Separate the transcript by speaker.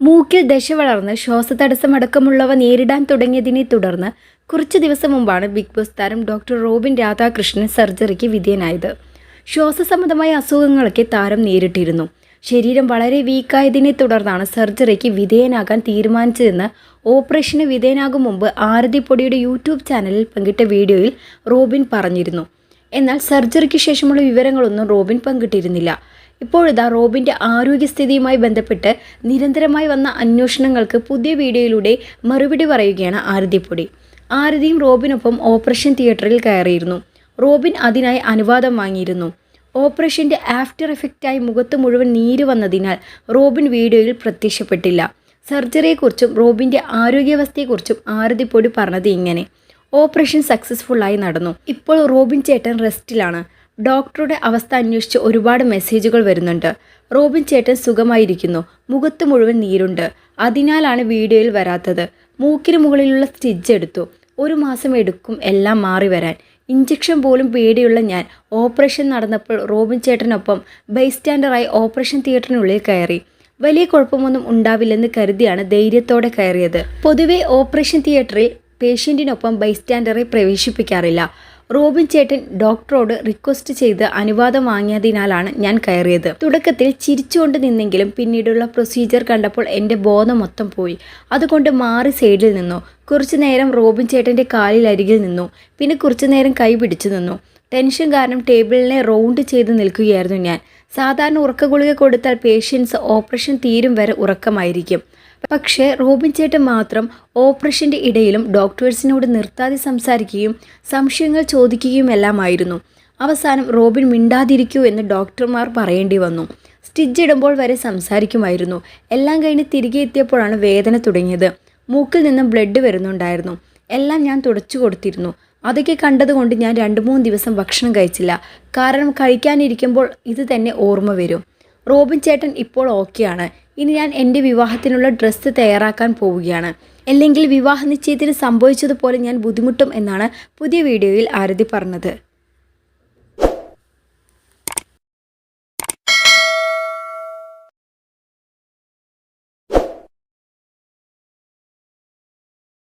Speaker 1: മൂക്കിൽ ദശ വളർന്ന് ശ്വാസതടസ്സമടക്കമുള്ളവ നേരിടാൻ തുടങ്ങിയതിനെ തുടർന്ന് കുറച്ച് ദിവസം മുമ്പാണ് ബിഗ് ബോസ് താരം ഡോക്ടർ റോബിൻ രാധാകൃഷ്ണൻ സർജറിക്ക് വിധേയനായത്. ശ്വാസസംബന്ധമായ അസുഖങ്ങളൊക്കെ താരം നേരിട്ടിരുന്നു. ശരീരം വളരെ വീക്കായതിനെ തുടർന്നാണ് സർജറിക്ക് വിധേയനാകാൻ തീരുമാനിച്ചതെന്ന് ഓപ്പറേഷന് വിധേയനാകും മുമ്പ് ആരതിപ്പൊടിയുടെ യൂട്യൂബ് ചാനലിൽ പങ്കിട്ട വീഡിയോയിൽ റോബിൻ പറഞ്ഞിരുന്നു. എന്നാൽ സർജറിക്ക് ശേഷമുള്ള വിവരങ്ങളൊന്നും റോബിൻ പങ്കിട്ടിരുന്നില്ല. ഇപ്പോഴിതാ റോബിന്റെ ആരോഗ്യസ്ഥിതിയുമായി ബന്ധപ്പെട്ട് നിരന്തരമായി വന്ന അന്വേഷണങ്ങൾക്ക് പുതിയ വീഡിയോയിലൂടെ മറുപടി പറയുകയാണ് ആരതിപ്പൊടി. ആരതിയും റോബിനൊപ്പം ഓപ്പറേഷൻ തിയേറ്ററിൽ കയറിയിരുന്നു. റോബിൻ അതിനായി അനുവാദം വാങ്ങിയിരുന്നു. ഓപ്പറേഷന്റെ ആഫ്റ്റർ എഫക്റ്റായി മുഖത്ത് മുഴുവൻ നീര് വന്നതിനാൽ റോബിൻ വീഡിയോയിൽ പ്രത്യക്ഷപ്പെട്ടില്ല. സർജറിയെക്കുറിച്ചും റോബിന്റെ ആരോഗ്യാവസ്ഥയെക്കുറിച്ചും ആരതിപ്പൊടി പറഞ്ഞത് ഇങ്ങനെ. ഓപ്പറേഷൻ സക്സസ്ഫുള്ളായി നടന്നു. ഇപ്പോൾ റോബിൻ ചേട്ടൻ റെസ്റ്റിലാണ്. ഡോക്ടറുടെ അവസ്ഥ അന്വേഷിച്ച് ഒരുപാട് മെസ്സേജുകൾ വരുന്നുണ്ട്. റോബിൻ ചേട്ടൻ സുഖമായിരിക്കുന്നു. മുഖത്ത് മുഴുവൻ നീരുണ്ട്. അതിനാലാണ് വീഡിയോയിൽ വരാത്തത്. മൂക്കിന് മുകളിലുള്ള സ്റ്റിച്ച് എടുത്തു. ഒരു മാസം എടുക്കും എല്ലാം മാറി വരാൻ. ഇഞ്ചക്ഷൻ പോലും പേടിയുള്ള ഞാൻ. ഓപ്പറേഷൻ നടന്നപ്പോൾ റോബിൻ ചേട്ടനൊപ്പം ബൈസ്റ്റാൻഡറായി ഓപ്പറേഷൻ തിയേറ്ററിനുള്ളിൽ കയറി. വലിയ കുഴപ്പമൊന്നും ഉണ്ടാവില്ലെന്ന് കരുതിയാണ് ധൈര്യത്തോടെ കയറിയത്. പൊതുവെ ഓപ്പറേഷൻ തിയേറ്ററിൽ പേഷ്യന്റിനൊപ്പം ബൈസ്റ്റാൻഡറെ പ്രവേശിപ്പിക്കാറില്ല. റോബിൻ ചേട്ടൻ ഡോക്ടറോട് റിക്വസ്റ്റ് ചെയ്ത് അനുവാദം വാങ്ങിയതിനാലാണ് ഞാൻ കയറിയത്. തുടക്കത്തിൽ ചിരിച്ചുകൊണ്ട് നിന്നെങ്കിലും പിന്നീടുള്ള പ്രൊസീജിയർ കണ്ടപ്പോൾ എന്റെ ബോധം മൊത്തം പോയി. അതുകൊണ്ട് മാറി സൈഡിൽ നിന്നു. കുറച്ചു നേരം റോബിൻ ചേട്ടന്റെ കാലിൽ അരികിൽ നിന്നു. പിന്നെ കുറച്ചു നേരം കൈ പിടിച്ചു നിന്നു. ടെൻഷൻ കാരണം ടേബിളിനെ റൗണ്ട് ചെയ്ത് നിൽക്കുകയായിരുന്നു ഞാൻ. സാധാരണ ഉറക്ക ഗുളിക കൊടുത്താൽ പേഷ്യൻസ് ഓപ്പറേഷൻ തീരും വരെ ഉറക്കമായിരിക്കും. പക്ഷേ റോബിൻ ചേട്ടൻ മാത്രം ഓപ്പറേഷന്റെ ഇടയിലും ഡോക്ടേഴ്സിനോട് നിർത്താതെ സംസാരിക്കുകയും സംശയങ്ങൾ ചോദിക്കുകയുമെല്ലാമായിരുന്നു. അവസാനം റോബിൻ മിണ്ടാതിരിക്കൂ എന്ന് ഡോക്ടർമാർ പറയേണ്ടി വന്നു. സ്റ്റിച്ച് ഇടുമ്പോൾ വരെ സംസാരിക്കുമായിരുന്നു. എല്ലാം കഴിഞ്ഞ് തിരികെ എത്തിയപ്പോഴാണ് വേദന തുടങ്ങിയത്. മൂക്കിൽ നിന്നും ബ്ലഡ് വരുന്നുണ്ടായിരുന്നു. എല്ലാം ഞാൻ തുടച്ചു കൊടുത്തിരുന്നു. അതൊക്കെ കണ്ടതുകൊണ്ട് ഞാൻ രണ്ട് മൂന്ന് ദിവസം ഭക്ഷണം കഴിച്ചില്ല. കാരണം കഴിക്കാനിരിക്കുമ്പോൾ ഇത് തന്നെ ഓർമ്മ വരും. റോബിൻ ചേട്ടൻ ഇപ്പോൾ ഓക്കെയാണ്. ഇനി ഞാൻ എന്റെ വിവാഹത്തിനുള്ള ഡ്രസ്സ് തയ്യാറാക്കാൻ പോവുകയാണ്. അല്ലെങ്കിൽ വിവാഹ നിശ്ചയത്തിന് സംഭവിച്ചതുപോലെ ഞാൻ ബുദ്ധിമുട്ടും എന്നാണ് പുതിയ വീഡിയോയിൽ ആരതി പറഞ്ഞത്.